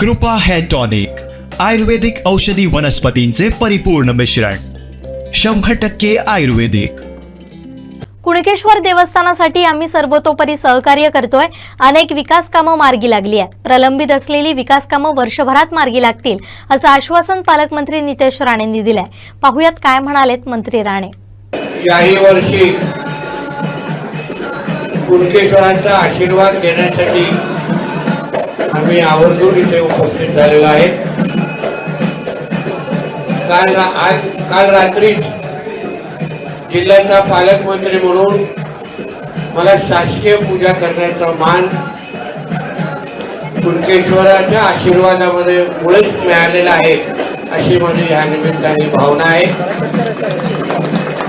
कृपा hair tonic आयुर्वेदिक औषधी वनस्पतींचे परिपूर्ण मिश्रण शंभर टक्के आयुर्वेदिक. कुणकेश्वर देवस्थानासाठी आम्ही सर्वतोपरी सहकार्य करतोय. अनेक विकास कामं मार्गी लागली आहे प्रलंबित असलेली विकास कामं वर्षभरात मार्गी लागतील असं आश्वासन पालकमंत्री नितेश राणेंनी दिलंय. पाहुयात काय म्हणालेत मंत्री राणे. याही वर्षी कुणकेश्वरांचा आशीर्वाद घेण्यासाठी आम्ही आवर्जून इथे उपस्थित झालेलो आहे. काल आज काल रात्री जिल्ह्याचा पालकमंत्री म्हणून मला शासकीय पूजा करण्याचा मान कुणकेश्वराच्या आशीर्वादामध्ये मुळेच मिळालेला आहे अशी माझी या निमित्ताने भावना आहे.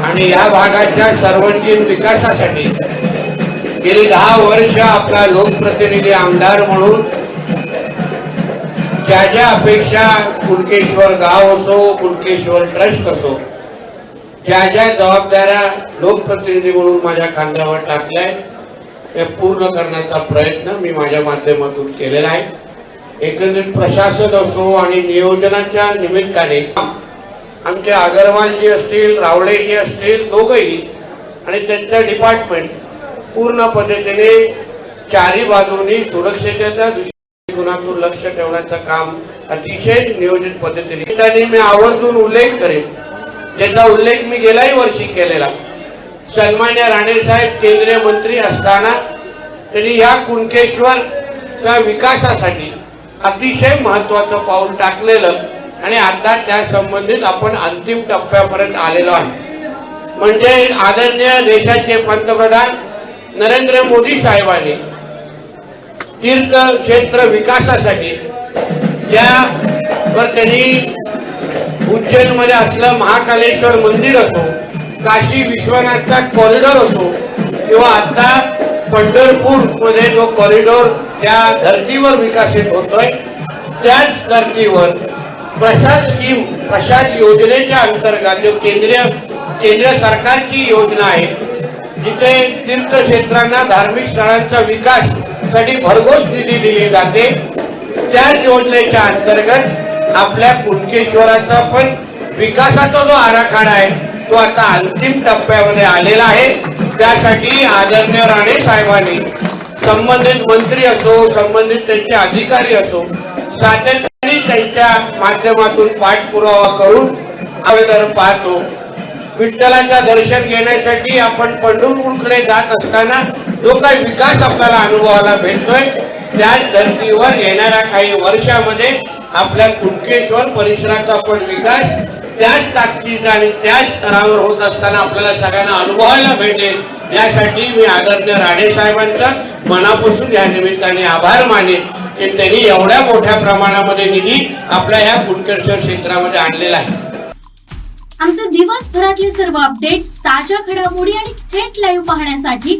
आणि या भागाच्या सर्वांगीण विकासासाठी गेली दहा वर्ष आपला लोकप्रतिनिधी आमदार म्हणून ज्या ज्या अपेक्षा कुणकेश्वर गाव असो कुणकेश्वर ट्रस्ट असो ज्या ज्या जबाबदाऱ्या लोकप्रतिनिधी म्हणून माझ्या खांद्यावर टाकल्या त्या पूर्ण करण्याचा प्रयत्न मी माझ्या माध्यमातून केलेला आहे. एकंदरीत प्रशासन असो आणि नियोजनाच्या निमित्ताने आमचे अगरवालजी असतील रावळेजी असतील दोघंही आणि त्यांचं डिपार्टमेंट पूर्ण पद्धतीने चारी बाजूनी सुरक्षेच्या दृष्टिकोनातून लक्ष ठेवण्याचं काम अतिशय नियोजित पद्धतीने. मी आवर्जून उल्लेख करेन. ज्याचा उल्लेख मी गेल्याही वर्षी केलेला. सन्मान्य राणे साहेब केंद्रीय मंत्री असताना त्यांनी या कुणकेश्वरच्या विकासासाठी अतिशय महत्वाचं पाऊल टाकलेलं आणि आता त्या संबंधित आपण अंतिम टप्प्यापर्यंत आलेलो आहे. म्हणजे आदरणीय देशाचे पंतप्रधान नरेंद्र मोदी साहेबांनी तीर्थक्षेत्र विकासासाठी ज्यावर त्यांनी उज्जैनमध्ये असलं महाकालेश्वर मंदिर असो काशी विश्वनाथचा कॉरिडॉर असो किंवा आता पंढरपूरमध्ये जो कॉरिडॉर त्या धर्तीवर विकसित होतोय त्याच धर्तीवर प्रसाद स्कीम प्रसाद योजनेच्या अंतर्गत जो केंद्रीय केंद्र सरकारची योजना आहे जिथे तीर्थक्षेत्रांना धार्मिक स्थळांचा विकास साठी भरघोस निधी दिली जाते. त्याच योजनेच्या अंतर्गत आपल्या कुणकेश्वराचा पण विकासाचा जो आराखडा आहे तो आता अंतिम टप्प्यामध्ये आलेला आहे. त्यासाठी आदरणीय राणे साहेबांनी संबंधित मंत्री असो संबंधित त्यांचे अधिकारी असो सातत्याने त्यांच्या माध्यमातून पाठपुरावा करून आवेदन पाहतो. विठ्ठलाचं दर्शन घेण्यासाठी आपण पंढरपूरकडे जात असताना जो काही विकास आपल्याला अनुभवाला भेटतोय? त्याच धर्तीवर येणाऱ्या काही वर्षामध्ये आपल्या कुणकेश्वर परिसराचा पण विकास त्याच ताकदीचा आणि त्याच स्तरावर होत असताना आपल्याला सगळ्यांना अनुभवायला भेटेल. यासाठी मी आदरणीय राणे साहेबांचा मनापासून या निमित्ताने आभार मानेन की त्यांनी एवढ्या मोठ्या प्रमाणामध्ये निधी आपल्या या कुणकेश्वर क्षेत्रामध्ये आणलेला आहे. आमचे दिवसभरातले सर्व अपडेट्स ताज्या घडामोडी आणि थेट लाईव्ह पाहण्यासाठी